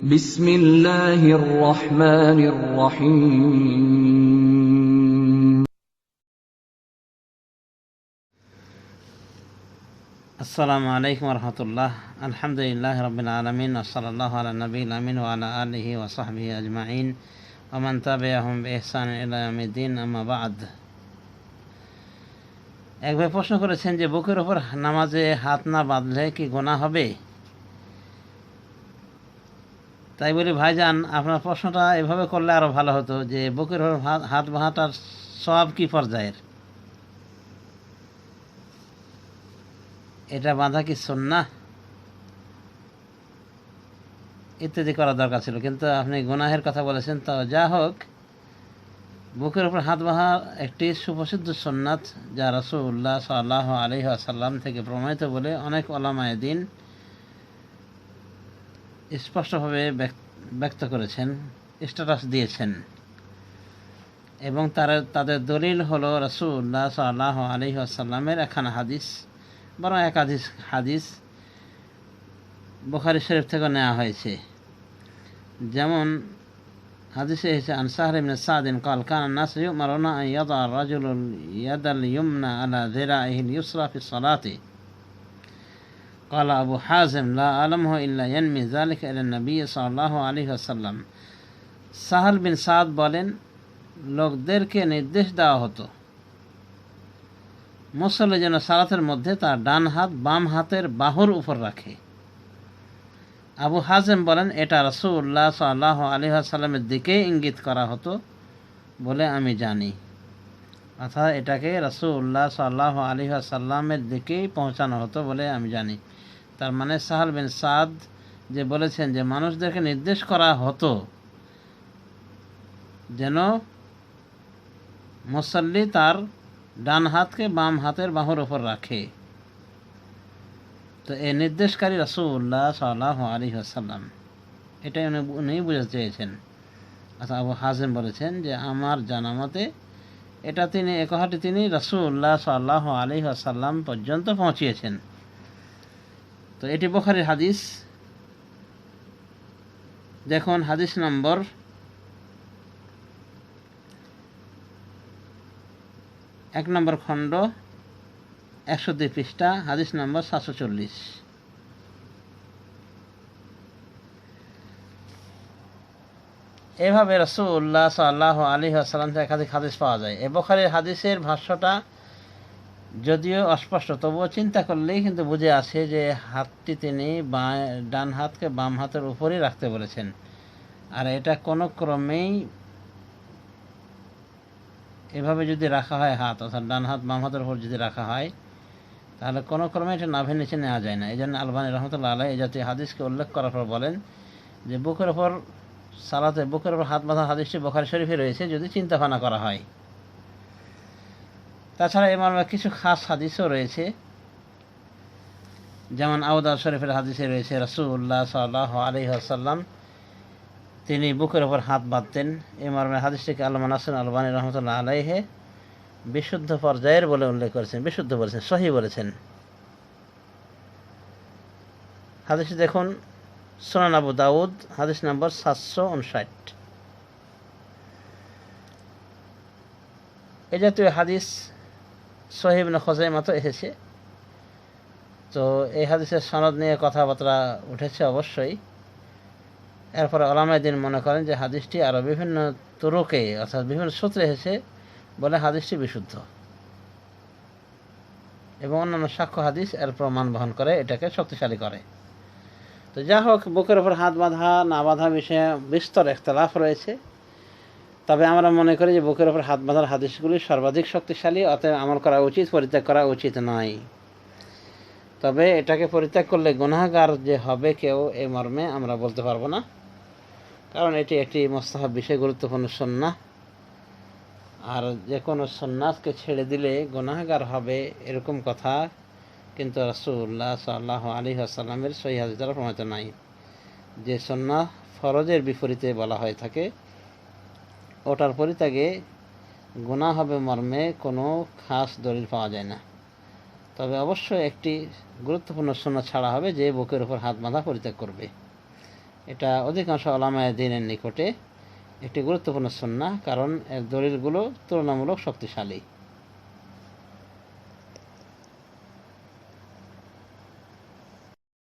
بسم الله الرحمن الرحيم আসসালামু আলাইকুম রহমতুল্লাহ আলহামদুলিল্লাহ রবিল আলমিন ওসলাল্লাহ আলা নবী আমিন ওয়ালা আলহি ওসাহবি আজমাইন ওমান তাবে আহম এহসান ইলামিদ্দিন আমাবাদ এক ভাই প্রশ্ন করেছেন যে বুকের ওপর নামাজে হাত না বাঁধলে কি গোনা হবে তাই বলি, ভাইজান, আপনার প্রশ্নটা এভাবে করলে আরও ভালো হতো যে বুকের হাত- বাঁধাটার সব কি পর্যায়ের? এটা বাঁধা কি সন্না? ইত্যাদি করা দরকার ছিল। কিন্তু আপনি গুনাহের কথা বলেছেন, তো যা হোক, বুকের উপর হাত বাঁধা একটি সুপ্রসিদ্ধ সন্ন্যাত যা রসুল্লাহ সাল্লাহ আলহি আসাল্লাম থেকে প্রমাণিত বলে অনেক ওলামায় দিন স্পষ্টভাবে ব্যক- ব্যক্ত করেছেন স্ট্যাটাস দিয়েছেন এবং তারা তাদের দলিল হলো রসুল্লাহ সাল্লাহ আলহি আসাল্লামের একখানা হাদিস বরং একাধিক হাদিস বুখারি শরীফ থেকে নেওয়া হয়েছে যেমন হাদিসে এসেছে আনসার ইবনে সাদিন قال كان الناس يؤمرون أن يضع الرجل اليد اليمنى على ذراعه اليسرى في الصلاة قال أبو حازم لا أعلمه إلا ينمي ذلك إلى النبي صلى الله عليه وسلم সাহাল বিন সাদ বলেন লোকদেরকে নির্দেশ দেওয়া হতো মুসল্লি যেন সালাতের মধ্যে তার ডান হাত বাম হাতের বাহুর উপর রাখে আবু হাজেম বলেন এটা রসুল্লাহ সাল্লাহ আলী সাল্লামের দিকেই ইঙ্গিত করা হতো বলে আমি জানি অর্থাৎ এটাকে রসুল্লাহ সাল্লাহ আলী সাল্লামের দিকেই পৌঁছানো হতো বলে আমি জানি তার মানে সাহাল বিন সাদ যে বলেছেন যে মানুষদেরকে নির্দেশ করা হতো যেন মুসল্লি তার ডান হাতকে বাম হাতের বাহুর ওপর রাখে। তো এই নির্দেশকারী রসুল্লাহ সাল্লাহ আলী আসাল্লাম এটাই উনি উনি বুঝাতে চেয়েছেন। আচ্ছা আবু হাজেম বলেছেন যে আমার জানা মতে এটা তিনি একহাটি তিনি রসুল্লাহ সাল্লাহ আলী আসাল্লাম পর্যন্ত পৌঁছিয়েছেন। তো এটি বোখারির হাদিস। দেখুন হাদিস নম্বর এক নম্বর খণ্ড, একশো দুই পৃষ্ঠা, হাদিস নম্বর সাতশো চল্লিশ। এভাবে রসুল্লাহ সাল্লাহ আলী আসসালাম থেকে একাধিক হাদিস পাওয়া যায়। এ বখারির হাদিসের ভাষ্যটা যদিও অস্পষ্ট, তবুও চিন্তা করলেই কিন্তু বুঝে আছে যে হাতটি তিনি ডান হাতকে বাম হাতের উপরেই রাখতে বলেছেন। আর এটা কোনো ক্রমেই এভাবে যদি রাখা হয় হাত, অর্থাৎ ডান হাত বাম হাতের উপর যদি রাখা হয়, তাহলে কোনো ক্রমে এটা নাভের নিচে নেওয়া যায় না। এই জন্য আলবানী রহমতুল্লাহ আলাই এই জাতীয় হাদিসকে উল্লেখ করার পর বলেন যে, বুকের ওপর সালাতে, বুকের ওপর হাত বাঁধা হাদিসটি বোখারি শরীফে রয়েছে, যদি চিন্তা ভাবনা করা হয়। তাছাড়া এমন কিছু খাস হাদিসও রয়েছে। যেমন আউদা শরীফের হাদিসে রয়েছে রসুল্লাহ সাল্লাহ আলি আসাল্লাম তিনি বুকের ওপর হাত বাঁধতেন। এই মর্মে হাদিসটিকে আলমা নাসিন আলবানী রহমতুল্লাহ আলাইহে বিশুদ্ধ পর্যায়ের বলে উল্লেখ করেছেন, বিশুদ্ধ বলেছেন, সহি বলেছেন। হাদিস দেখুন, সোনান আবু দাউদ, হাদিস নম্বর সাতশো উনষাট এ জাতীয় হাদিস সহিব খোঁজাই মতো এসেছে। তো এই হাদিসের সনদ নিয়ে কথাবার্তা উঠেছে অবশ্যই। এরপরে দিন মনে করেন যে হাদিসটি আরও বিভিন্ন তুরকে অর্থাৎ বিভিন্ন সূত্রে এসেছে বলে হাদিসটি বিশুদ্ধ। এবং অন্যান্য সাক্ষ্য হাদিস এর প্রমাণ বহন করে, এটাকে শক্তিশালী করে। তো যা হোক, বুকের ওপর হাত বাঁধা, না বাঁধা বিষয়ে বিস্তর একতলাফ রয়েছে। তবে আমরা মনে করি যে বুকের ওপর হাত বাঁধার হাদিসগুলি সর্বাধিক শক্তিশালী, অতএব আমল করা উচিত, পরিত্যাগ করা উচিত নয়। তবে এটাকে পরিত্যাগ করলে গুনাহগার যে হবে কেউ এই মর্মে আমরা বলতে পারব না। কারণ এটি একটি মোস্তাহাব বিষয়, গুরুত্বপূর্ণ সন্না আর যে কোনো সন্ন্যাসকে ছেড়ে দিলে গুনাহগার হবে এরকম কথা কিন্তু রসুল্লাহ সাল্লাহ আলী আসাল্লামের সহি হাদিস দ্বারা প্রমাণিত নাই। যে সন্না ফরজের বিপরীতে বলা হয়ে থাকে ওটার পরিত্যাগে গোনা হবে মর্মে কোনো খাস দলিল পাওয়া যায় না। তবে অবশ্যই একটি গুরুত্বপূর্ণ শূন্য ছাড়া হবে যে বুকের উপর হাত বাঁধা পরিত্যাগ করবে। এটা অধিকাংশ আলামায় দিনের নিকটে একটি গুরুত্বপূর্ণ সন্না কারণ এর দলিলগুলো তুলনামূলক শক্তিশালী।